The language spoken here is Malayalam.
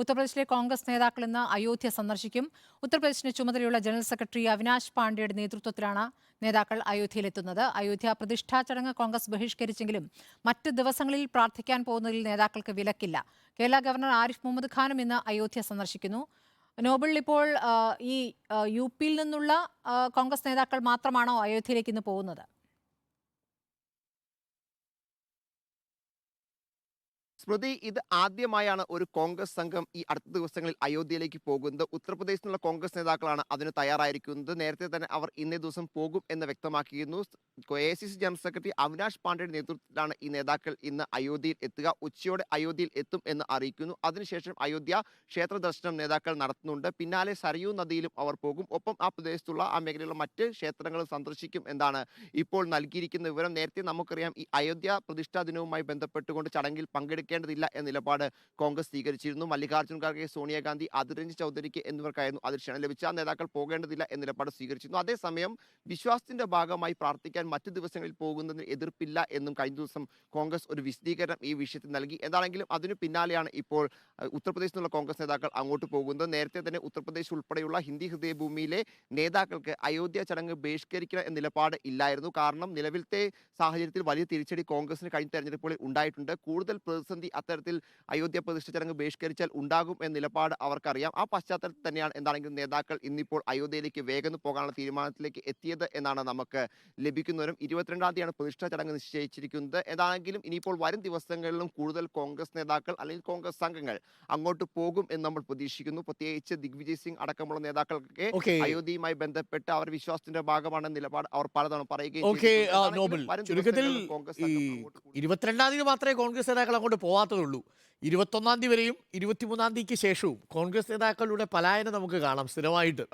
ഉത്തർപ്രദേശിലെ കോൺഗ്രസ് നേതാക്കൾ ഇന്ന് അയോധ്യ സന്ദർശിക്കും. ഉത്തർപ്രദേശിന് ചുമതലയുള്ള ജനറൽ സെക്രട്ടറി അവിനാശ് പാണ്ഡെയുടെ നേതൃത്വത്തിലാണ് നേതാക്കൾ അയോധ്യയിലെത്തുന്നത്. അയോധ്യ പ്രതിഷ്ഠാ ചടങ്ങ് കോൺഗ്രസ് ബഹിഷ്കരിച്ചെങ്കിലും മറ്റ് ദിവസങ്ങളിൽ പ്രാർത്ഥിക്കാൻ പോകുന്നതിൽ നേതാക്കൾക്ക് വിലക്കില്ല. കേരള ഗവർണർ ആരിഫ് മുഹമ്മദ് ഖാനും ഇന്ന് അയോധ്യ സന്ദർശിക്കുന്നു. നോബിൾ ഇപ്പോൾ ഈ യു പിയിൽ നിന്നുള്ള കോൺഗ്രസ് നേതാക്കൾ മാത്രമാണോ അയോധ്യയിലേക്ക് ഇന്ന് പോകുന്നത്? സ്മൃതി ഇത് ആദ്യമായാണ് ഒരു കോൺഗ്രസ് സംഘം ഈ അടുത്ത ദിവസങ്ങളിൽ അയോധ്യയിലേക്ക് പോകുന്നത്. ഉത്തർപ്രദേശിൽ നിന്നുള്ള കോൺഗ്രസ് നേതാക്കളാണ് അതിന് തയ്യാറായിരിക്കുന്നത്. നേരത്തെ തന്നെ അവർ ഇന്നേ ദിവസം പോകും എന്ന് വ്യക്തമാക്കിയിരുന്നു. A C C general secretary Avinash പാണ്ഡെയുടെ നേതൃത്വത്തിലാണ് ഈ നേതാക്കൾ ഇന്ന് അയോധ്യയിൽ എത്തുക. ഉച്ചയോടെ അയോധ്യയിൽ എത്തും എന്ന് അറിയിക്കുന്നു. അതിനുശേഷം അയോധ്യ ക്ഷേത്ര ദർശനം നേതാക്കൾ നടത്തുന്നുണ്ട്. പിന്നാലെ സരയൂ നദിയിലും അവർ പോകും. ഒപ്പം ആ പ്രദേശത്തുള്ള ആ മേഖലയിലുള്ള മറ്റ് ക്ഷേത്രങ്ങളും സന്ദർശിക്കും എന്നാണ് ഇപ്പോൾ നൽകിയിരിക്കുന്ന വിവരം. നേരത്തെ നമുക്കറിയാം ഈ അയോധ്യ പ്രതിഷ്ഠാ ദിനവുമായി ബന്ധപ്പെട്ടുകൊണ്ട് ചടങ്ങിൽ പങ്കെടുക്കേണ്ടതില്ല എന്ന നിലപാട് കോൺഗ്രസ് സ്വീകരിച്ചിരുന്നു. മല്ലികാർജുൻ ഖാർഗെ സോണിയാഗാന്ധി അതിരഞ്ജ് ചൗധരിക്ക് എന്നിവർക്കായിരുന്നു അതിൽ ക്ഷണം ലഭിച്ച നേതാക്കൾ പോകേണ്ടതില്ല എന്ന നിലപാട് സ്വീകരിച്ചിരുന്നു. അതേസമയം വിശ്വാസത്തിന്റെ ഭാഗമായി പ്രാർത്ഥിക്കാൻ മറ്റു ദിവസങ്ങളിൽ പോകുന്നതിന് എതിർപ്പില്ല എന്നും കഴിഞ്ഞ ദിവസം കോൺഗ്രസ് ഒരു വിശദീകരണം ഈ വിഷയത്തിൽ നൽകി. എന്താണെങ്കിലും അതിനു പിന്നാലെയാണ് ഇപ്പോൾ ഉത്തർപ്രദേശിൽ നിന്നുള്ള കോൺഗ്രസ് നേതാക്കൾ അങ്ങോട്ട് പോകുന്നത്. നേരത്തെ തന്നെ ഉത്തർപ്രദേശ് ഉൾപ്പെടെയുള്ള ഹിന്ദി ഹൃദയഭൂമിയിലെ നേതാക്കൾക്ക് അയോധ്യ ചടങ്ങ് ബഹിഷ്കരിക്കണം എന്ന നിലപാട് ഇല്ലായിരുന്നു. കാരണം നിലവിലത്തെ സാഹചര്യത്തിൽ വലിയ തിരിച്ചടി കോൺഗ്രസിന് കഴിഞ്ഞ തെരഞ്ഞെടുപ്പുകളിൽ ഉണ്ടായിട്ടുണ്ട്. കൂടുതൽ പ്രതിസന്ധി അത്തരത്തിൽ അയോധ്യ പ്രതിഷ്ഠ ചടങ്ങ് ബഹിഷ്കരിച്ചാൽ ഉണ്ടാകും എന്ന നിലപാട് അവർക്കറിയാം. ആ പശ്ചാത്തലത്തിൽ തന്നെയാണ് എന്താണെങ്കിലും നേതാക്കൾ ഇന്നിപ്പോൾ അയോധ്യയിലേക്ക് വേഗം പോകാനുള്ള തീരുമാനത്തിലേക്ക് എത്തിയത് എന്നാണ് നമുക്ക് ലഭിക്കുന്നവരും ഇരുപത്തിരണ്ടാം തീയതിയാണ് പ്രതിഷ്ഠാ ചടങ്ങ് നിശ്ചയിച്ചിരിക്കുന്നത്. ഏതാണെങ്കിലും ഇനിയിപ്പോൾ വരും ദിവസങ്ങളിലും കൂടുതൽ കോൺഗ്രസ് നേതാക്കൾ അല്ലെങ്കിൽ കോൺഗ്രസ് സംഘങ്ങൾ അങ്ങോട്ട് പോകും എന്ന് നമ്മൾ പ്രതീക്ഷിക്കുന്നു. പ്രത്യേകിച്ച് ദിഗ്വിജയ് സിംഗ് അടക്കമുള്ള നേതാക്കൾക്കൊക്കെ അയോധ്യയുമായി ബന്ധപ്പെട്ട് അവർ വിശ്വാസത്തിന്റെ ഭാഗമാണെന്ന നിലപാട് അവർ പലതവണ പറയുകയും ചുരുക്കത്തിൽ. ഇരുപത്തിരണ്ടാം തീയതി മാത്രമേ കോൺഗ്രസ് നേതാക്കൾ അങ്ങോട്ട് പോകാത്തതുള്ളൂ ഇരുപത്തൊന്നാം തീയതി വരെയും ഇരുപത്തിമൂന്നാം തീയതിക്ക് ശേഷവും കോൺഗ്രസ് നേതാക്കളുടെ പലായനം നമുക്ക് കാണാം സ്ഥിരമായിട്ട്.